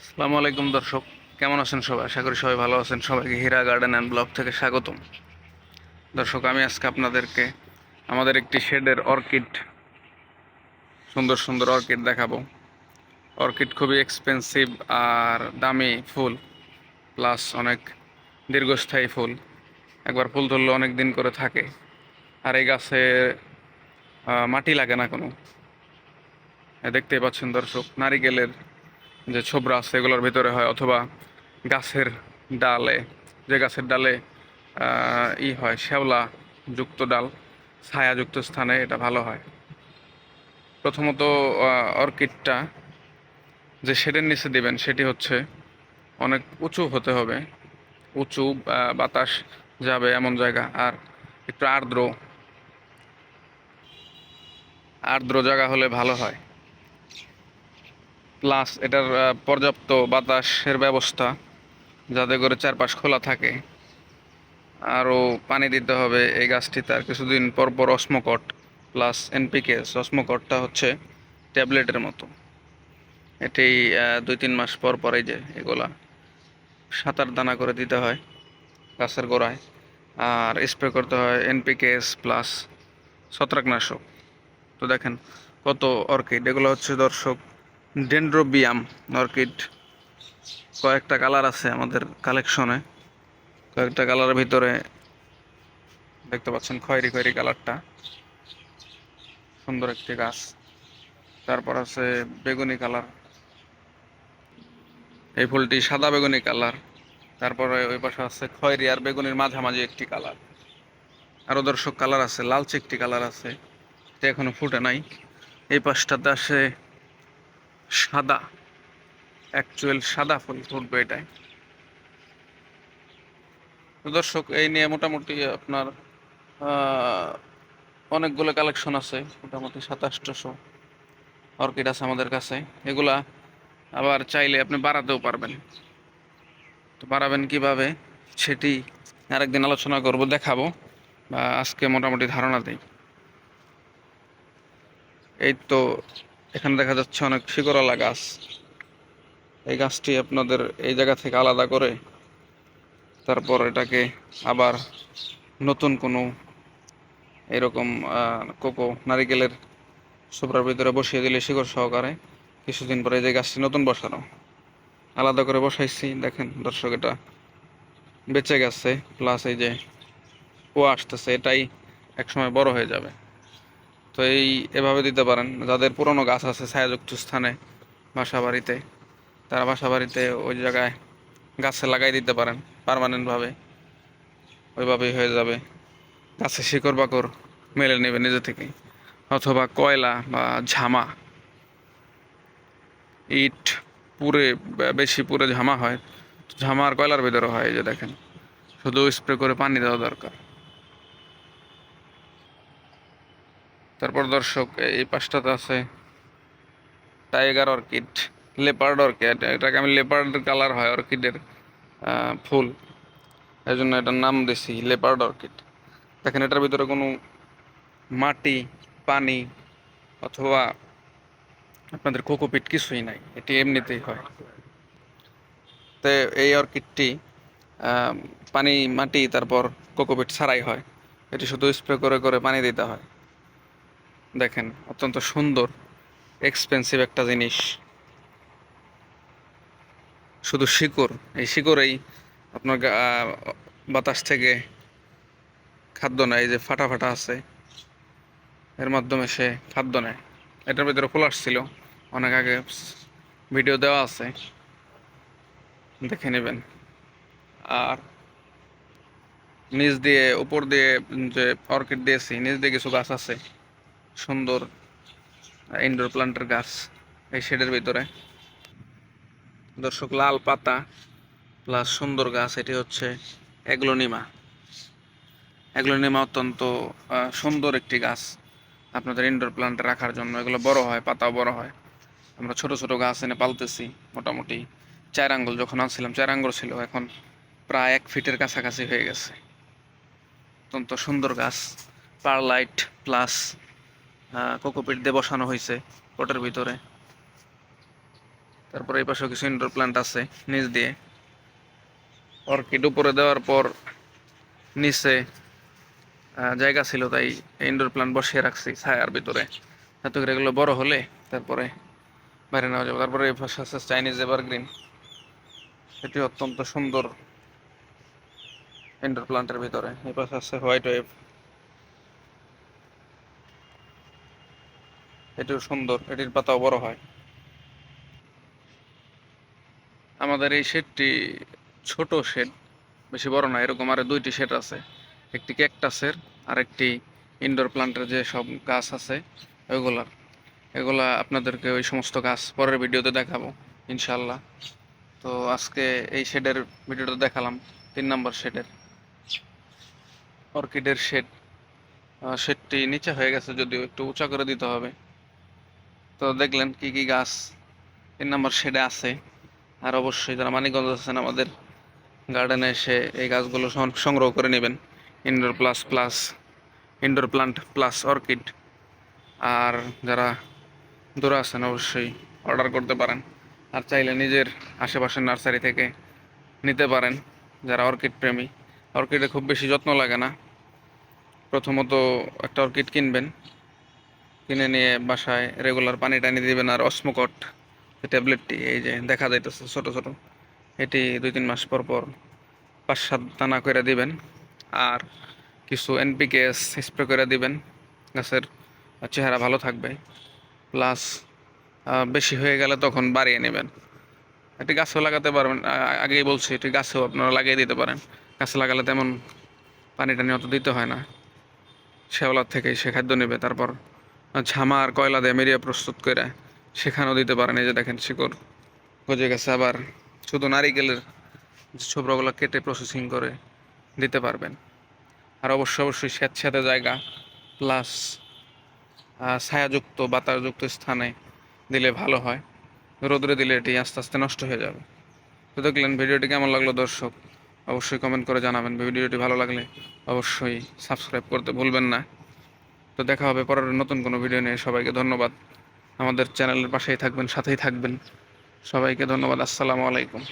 আসসালামু আলাইকুম দর্শক, কেমন আছেন সবাই? আশা করি সবাই ভালো আছেন। সবাইকে হীরা গার্ডেন অ্যান্ড ব্লগ থেকে স্বাগতম। দর্শক, আমি আজকে আপনাদেরকে আমাদের একটি শেডের অর্কিড, সুন্দর সুন্দর অর্কিড দেখাবো। অর্কিড খুবই এক্সপেন্সিভ আর দামি ফুল প্লাস অনেক দীর্ঘস্থায়ী ফুল। একবার ফুল ধরলে অনেক দিন করে থাকে। আর এই গাছে মাটি লাগে না কোনো। দেখতেই পাচ্ছেন দর্শক, নারিকেলের যে ছোবরা আছে, এগুলোর ভিতরে হয়, অথবা গাছের ডালে, যে গাছের ডালে ই হয়, শ্যাওলা যুক্ত ডাল, ছায়াযুক্ত স্থানে এটা ভালো হয়। প্রথমত অর্কিডটা যে শেডের নিচে দিবেন, সেটি হচ্ছে অনেক উঁচু হতে হবে। উঁচু বাতাস যাবে এমন জায়গা, আর একটু আর্দ্র। আর্দ্র জায়গা হলে ভালো হয়। প্লাস এটার পর্যাপ্ত বাতাসের ব্যবস্থা যাতে করে চারপাশ খোলা থাকে। আরও পানি দিতে হবে এই গাছটিতে আর কিছুদিন পর পর অসমকট প্লাস এনপিকে অসমকটটা হচ্ছে ট্যাবলেটের মতো। এটি দুই তিন মাস পর পরে যে এগুলা সাতার দানা করে দিতে হয় গাছের গোড়ায়। আর স্প্রে করতে হয় এনপিকেএস প্লাস ছত্রাকনাশক। তো দেখেন কত অর্কিড এগুলো হচ্ছে দর্শক ডেন্ড্রোবিয়াম অর্কিড কয়েকটা কালার আছে আমাদের কালেকশনে কয়েকটা কালারের ভিতরে দেখতে পাচ্ছেন খয়েরি খয়েরি কালারটা সুন্দর একটি গাছ। তারপর আছে বেগুনি কালার এই ফুলটি সাদা বেগুনি কালার তারপরে ওই পাশে আছে খয়েরি আর বেগুনির মাঝামাঝি একটি কালার আরও দর্শক কালার আছে, লালচে একটি কালার আছে। এটা এখনও ফুটে নাই। এই পাশটাতে আসে সাদা অ্যাকচুয়াল সাদা ফুল ফুটবে এটাই দর্শক, এই নিয়ে মোটামুটি আপনার অনেকগুলো কালেকশন আছে, মোটামুটি সাতাশশো অর্কিড আছে আমাদের কাছে। এগুলা আবার চাইলে আপনি বাড়াতেও পারবেন। তো বাড়াবেন কীভাবে, সেটি আরেকদিন আলোচনা করব, দেখাবো বা আজকে মোটামুটি ধারণা দেই। এই তো এখানে দেখা যাচ্ছে অনেক শিকড়ালা গাছ। এই গাছটি আপনাদের এই জায়গা থেকে আলাদা করে তারপর এটাকে আবার নতুন কোনো এরকম কোকো নারিকেলের সুপড়ার ভিতরে বসিয়ে দিলে শিকড় সহকারে কিছুদিন পরে এই যে গাছটি নতুন বসানো। আলাদা করে বসাইছি, দেখেন দর্শক, এটা বেঁচে গেছে প্লাস এই যে কুয়া আসতেছে, এটাই একসময় বড় হয়ে যাবে। তো এই এভাবে দিতে পারেন। যাদের পুরনো গাছ আছে ছায়াযুক্ত স্থানে বাসা বাড়িতে তারা বাসা বাড়িতে ওই জায়গায় গাছে লাগাই দিতে পারেন পারমানেন্টভাবে। ওইভাবেই হয়ে যাবে। গাছে শিকড় বাকড় মেলে নেবে নিজে থেকেই। অথবা কয়লা বা ঝামা, ইট পুরে বেশি পুরে ঝামা হয় ঝামা আর কয়লার ভিতরে হয় যে দেখেন। শুধু স্প্রে করে পানি দেওয়া দরকার। তারপর দর্শক এই পাশটাতে আছে টাইগার অর্কিড, লেপার্ড অর্কিড। এটাকে আমি লেপার্ড কালার হয় অর্কিডের ফুল। এই জন্য এটার নাম দিছি, লেপার্ড অর্কিড। দেখেন, এটার ভিতরে কোনো মাটি, পানি অথবা আপনাদের কোকোপিট কিছুই নাই, এটি এমনিতেই হয়। তো এই অর্কিডটি পানি, মাটি, তারপর কোকোপিট ছাড়াই হয়। এটি শুধু স্প্রে করে করে পানি দিতে হয়। দেখেন, অত্যন্ত সুন্দর এক্সপেন্সিভ একটা জিনিস। শুধু শিকড়, এই শিকড়েই আপনার বাতাস থেকে খাদ্য নেয় যে ফাটা ফাটা আছে, এর মাধ্যমে সে খাদ্য নেয়। এটার ভিতরে ফুল আসছিল অনেক আগে ভিডিও দেওয়া আছে। দেখে নেবেন। আর নিচ দিয়ে, উপর দিয়ে যে অর্কিড দিয়েছি, নিচ দিয়ে কিছু গাছ আছে। সুন্দর ইনডোর প্লান্টের গাছ এই শেডের ভিতরে। দর্শক, লাল পাতা প্লাস সুন্দর গাছ, এটি হচ্ছে এগ্লোনিমা। এগ্লোনিমা অত্যন্ত সুন্দর একটি গাছ আপনাদের ইনডোর প্লান্টে রাখার জন্য। এগুলো বড় হয়, পাতাও বড় হয়। আমরা ছোট ছোট গাছ এনে পালতেছি, মোটামুটি চার আঙ্গুল যখন আনছিলাম, চার আঙ্গুল ছিল, এখন প্রায় এক ফিটের কাছাকাছি হয়ে গেছে। অত্যন্ত সুন্দর গাছ পারলাইট প্লাস কোকোপিট দিয়ে বসানো হয়েছে পটের ভিতরে। তারপরে এই পাশেও কিছু ইনডোর প্ল্যান্ট আছে নিচ দিয়ে। অর্কিড উপরে দেওয়ার পর নিচে জায়গা ছিল, তাই ইনডোর প্ল্যান্ট বসিয়ে রাখছি ছায়ার ভিতরে। যাতে করে এগুলো বড় হলে তারপরে বাইরে নেওয়া যাবে। তারপরে এই পাশে আছে চাইনিজ এভারগ্রিন সেটি অত্যন্ত সুন্দর ইনডোর প্ল্যান্টের ভিতরে। এই পাশে আছে হোয়াইট ওয়েভ এটিও সুন্দর, এটির পাতাও বড় হয়। আমাদের এই শেডটি ছোট শেড, বেশি বড় না, এরকম আরও দুইটি শেড আছে। একটি ক্যাকটাসের আর একটি ইনডোর প্লান্টের যে সব গাছ আছে, ওইগুলার। এগুলা আপনাদেরকে ওই সমস্ত গাছ পরের ভিডিওতে দেখাবো ইনশাল্লাহ তো আজকে এই শেডের ভিডিওটা দেখালাম, তিন নম্বর শেডের। অর্কিডের শেড। শেডটি নিচে হয়ে গেছে, যদিও একটু উঁচা করে দিতে হবে। তো দেখলেন কি কি গাছ তিন নম্বর শেডে আছে। আর অবশ্যই যারা মানিকগঞ্জ আছেন, আমাদের গার্ডেনে এসে এই গাছগুলো সংগ্রহ করে নেবেন। Indoor plus plus indoor plant plus orchid আর যারা দূরে আছেন, অবশ্যই অর্ডার করতে পারেন। আর চাইলে নিজের আশেপাশের নার্সারি থেকে নিতে পারেন, যারা অর্কিড প্রেমী। অর্কিডে খুব বেশি যত্ন লাগে না। প্রথমত একটা অর্কিড কিনবেন। কিনে নিয়ে বাসায় রেগুলার পানি টানি দিবেন আর অসমোকট ট্যাবলেটটি এই যে দেখা যাইতেছে ছোট ছোট, এটি দুই তিন মাস পর পর পাঁচ সাত দানা করে দিবেন আর কিছু এনপিকেএস স্প্রে করে দিবেন, গাছের চেহারা ভালো থাকবে। প্লাস বেশি হয়ে গেলে তখন বাড়িয়ে নেবেন। এটি গাছেও লাগাতে পারবেন আগেই বলছি, এটি গাছেও আপনারা লাগিয়ে দিতে পারেন। গাছে লাগালে তেমন পানি টানি অত দিতে হয় না। শেওলার থেকেই সে খাদ্য নেবে, তারপর ঝামা আর কয়লা দিয়ে মেরিয়া প্রস্তুত করে সেখানেও দিতে পারেন এই যে দেখেন শিকড় গজে গেছে, আবার শুধু নারিকেলের ছোবরাগুলো কেটে প্রসেসিং করে দিতে পারবেন। আর অবশ্যই অবশ্যই স্যাঁতস্যাঁতে জায়গা প্লাস ছায়াযুক্ত, বাতাসযুক্ত স্থানে দিলে ভালো হয়। রোদরে দিলে এটি আস্তে আস্তে নষ্ট হয়ে যাবে। তো দেখলেন ভিডিওটি কেমন লাগল দর্শক? অবশ্যই কমেন্ট করে জানাবেন। ভিডিওটি ভালো লাগলে অবশ্যই সাবস্ক্রাইব করতে ভুলবেন না। তো দেখা হবে পরের নতুন কোনো ভিডিও নিয়ে। সবাইকে ধন্যবাদ। আমাদের চ্যানেলের পাশেই থাকবেন, সাথেই থাকবেন। সবাইকে ধন্যবাদ। আসসালামু আলাইকুম।